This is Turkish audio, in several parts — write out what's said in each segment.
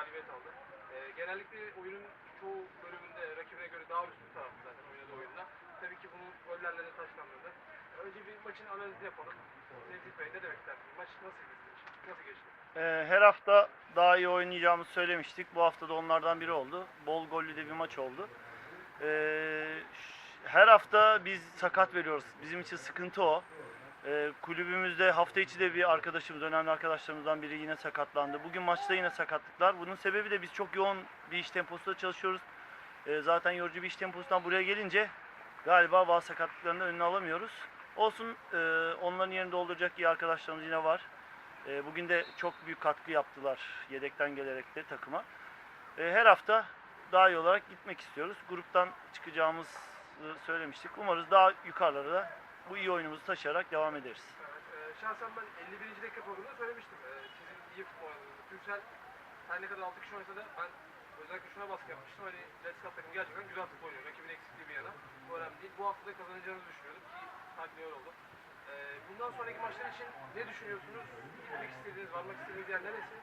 galibiyet aldı. Ee, genellikle oyunun çoğu bölümünde rakibine göre daha üstün tarafta zaten oynadığı oyunda. Tabii ki bunu gollerle de taşlandırdı. Önce bir maçın analizini yapalım. Nevzat Bey ne demek istersiniz? Maç nasıl geçti? Nasıl geçti? Ee, her hafta daha iyi oynayacağımızı söylemiştik. Bu hafta da onlardan biri oldu. Bol gollü de bir maç oldu. Ee, her hafta biz sakat veriyoruz. Bizim için sıkıntı o. Ee, kulübümüzde hafta içi de bir arkadaşımız, önemli arkadaşlarımızdan biri yine sakatlandı. Bugün maçta yine sakatlıklar. Bunun sebebi de biz çok yoğun bir iş temposunda çalışıyoruz. Ee, zaten yorucu bir iş temposundan buraya gelince galiba bazı sakatlıklarını önüne alamıyoruz. Olsun e, onların yerini dolduracak iyi arkadaşlarımız yine var. E, bugün de çok büyük katkı yaptılar yedekten gelerek de takıma. E, her hafta daha iyi olarak gitmek istiyoruz. Gruptan çıkacağımızı söylemiştik. Umarız daha yukarılara da bu iyi oyunumuzu taşıyarak devam ederiz. Evet, e, şahsen ben 51. dakika programında söylemiştim. E, sizin iyi futbol oynadığınızı. Türksel her ne kadar 6 kişi oynasa da ben özellikle şuna baskı yapmıştım. Hani Let's Cup takımı gerçekten güzel futbol oynuyor. Rakibin eksikliği bir yana. Bu önemli değil. Bu hafta da kazanacağınızı düşünüyordum ki takdir oldu. E, bundan sonraki maçlar için ne düşünüyorsunuz? Gitmek istediğiniz, varmak istediğiniz yer neresi?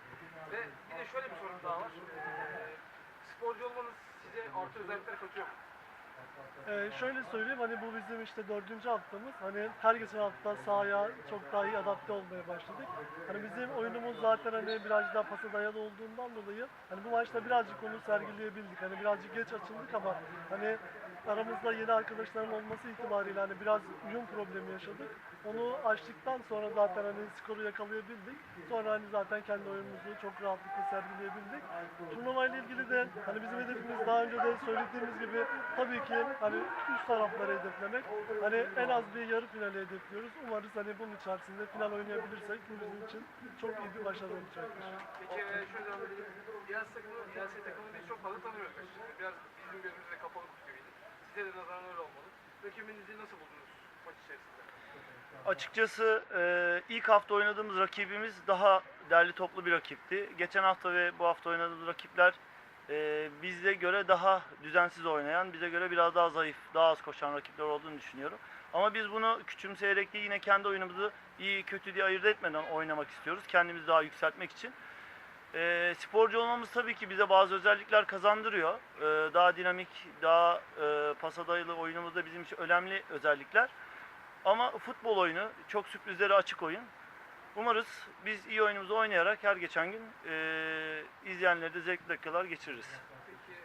Ve bir de şöyle bir sorun daha var. E, sporcu olmanız size artı özellikler katıyor mu? Ee, şöyle söyleyeyim hani bu bizim işte dördüncü haftamız. Hani her geçen hafta sahaya çok daha iyi adapte olmaya başladık. Hani bizim oyunumuz zaten hani biraz daha pasa dayalı olduğundan dolayı hani bu maçta birazcık onu sergileyebildik. Hani birazcık geç açıldık ama hani aramızda yeni arkadaşların olması itibariyle hani biraz uyum problemi yaşadık. Onu açtıktan sonra zaten hani skoru yakalayabildik. Sonra hani zaten kendi oyunumuzu çok rahatlıkla sergileyebildik. Turnuva ilgili de hani bizim hedefimiz daha önce de söylediğimiz gibi tabii ki hani üst tarafları hedeflemek. Hani en az bir yarı finali hedefliyoruz. Umarız hani bunun içerisinde final oynayabilirsek bizim için çok iyi bir başarı olacaktır. Peki e, edelim. Yaz takımı, Yaz takımını biz çok fazla açıkçası. Biraz bizim gözümüzde de nazaran öyle olmalı. Rakibinizi nasıl buldunuz maç içerisinde? Açıkçası e, ilk hafta oynadığımız rakibimiz daha derli toplu bir rakipti. Geçen hafta ve bu hafta oynadığımız rakipler e, bize göre daha düzensiz oynayan, bize göre biraz daha zayıf, daha az koşan rakipler olduğunu düşünüyorum. Ama biz bunu küçümseyerek de yine kendi oyunumuzu iyi kötü diye ayırt etmeden oynamak istiyoruz. Kendimizi daha yükseltmek için. E, sporcu olmamız tabii ki bize bazı özellikler kazandırıyor. E, daha dinamik, daha e, pasa dayalı oyunumuz da bizim için önemli özellikler. Ama futbol oyunu çok sürprizlere açık oyun. Umarız biz iyi oyunumuzu oynayarak her geçen gün eee izleyenleri de zevkli dakikalar geçiririz. Peki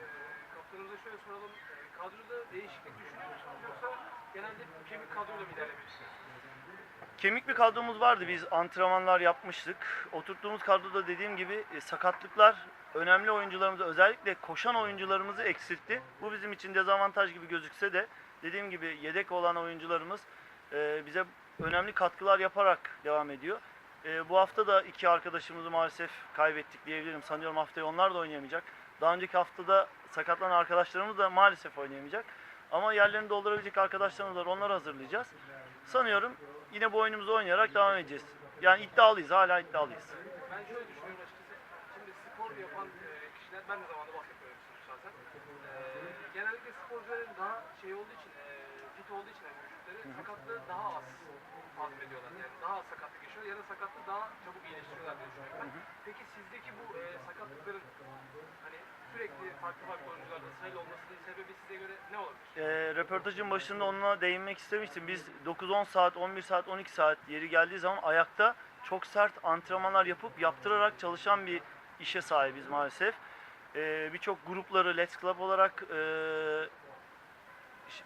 e, şöyle soralım. E, kadroda değişiklik düşünüyor musunuz yoksa genelde kemik kadroyla mı ilerlemek istiyorsunuz? Kemik bir kadromuz vardı. Biz antrenmanlar yapmıştık. Oturttuğumuz kadroda dediğim gibi e, sakatlıklar önemli oyuncularımızı özellikle koşan oyuncularımızı eksiltti. Bu bizim için dezavantaj gibi gözükse de dediğim gibi yedek olan oyuncularımız e, bize önemli katkılar yaparak devam ediyor. E, bu hafta da iki arkadaşımızı maalesef kaybettik diyebilirim. Sanıyorum haftaya onlar da oynayamayacak. Daha önceki haftada sakatlanan arkadaşlarımız da maalesef oynayamayacak. Ama yerlerini doldurabilecek arkadaşlarımız var. Onları hazırlayacağız. Sanıyorum yine bu oyunumuzu oynayarak devam edeceğiz. Yani iddialıyız. Hala iddialıyız. Ben şöyle düşünüyorum açıkçası. Şimdi spor yapan e, kişiler, ben de zamanında basketbol oynamıştım şahsen. E, genellikle sporcuların daha şey olduğu için, e, fit olduğu için yani vücutları sakatlığı daha az hazmediyorlar. Yani daha az sakatlık yaşıyor ya da sakatlığı daha çabuk iyileştiriyorlar diye düşünüyorum ben. Peki sizdeki bu e, sakatlıkların hani sürekli farklı farklı oyuncularda sırayla olmasının sebebi size göre ne olabilir? E, röportajın başında onunla değinmek istemiştim. Biz 9-10 saat, 11 saat, 12 saat yeri geldiği zaman ayakta çok sert antrenmanlar yapıp yaptırarak çalışan bir işe sahibiz maalesef. E, Birçok grupları Let's Club olarak e,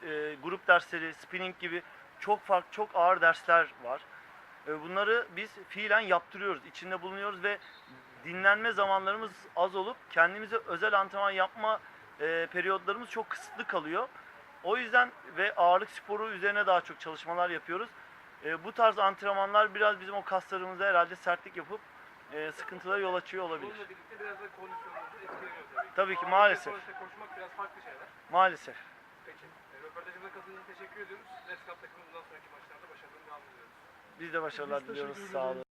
e, grup dersleri, spinning gibi çok farklı, çok ağır dersler var. E, bunları biz fiilen yaptırıyoruz, içinde bulunuyoruz ve dinlenme zamanlarımız az olup kendimize özel antrenman yapma e, periyotlarımız çok kısıtlı kalıyor. O yüzden ve ağırlık sporu üzerine daha çok çalışmalar yapıyoruz. E, bu tarz antrenmanlar biraz bizim o kaslarımıza herhalde sertlik yapıp e, sıkıntılara yol açıyor olabilir. Bununla birlikte biraz da etkileniyor tabii. Tabii ki, Ağırlık maalesef. sonuçta koşmak biraz farklı şeyler. Maalesef. Peki. E, röportajımıza katıldığınız için teşekkür ediyoruz. Let's Cup takımı bundan sonraki maçlarda başarılı devam ediyoruz. Biz de başarılar diliyoruz. Sağ olun.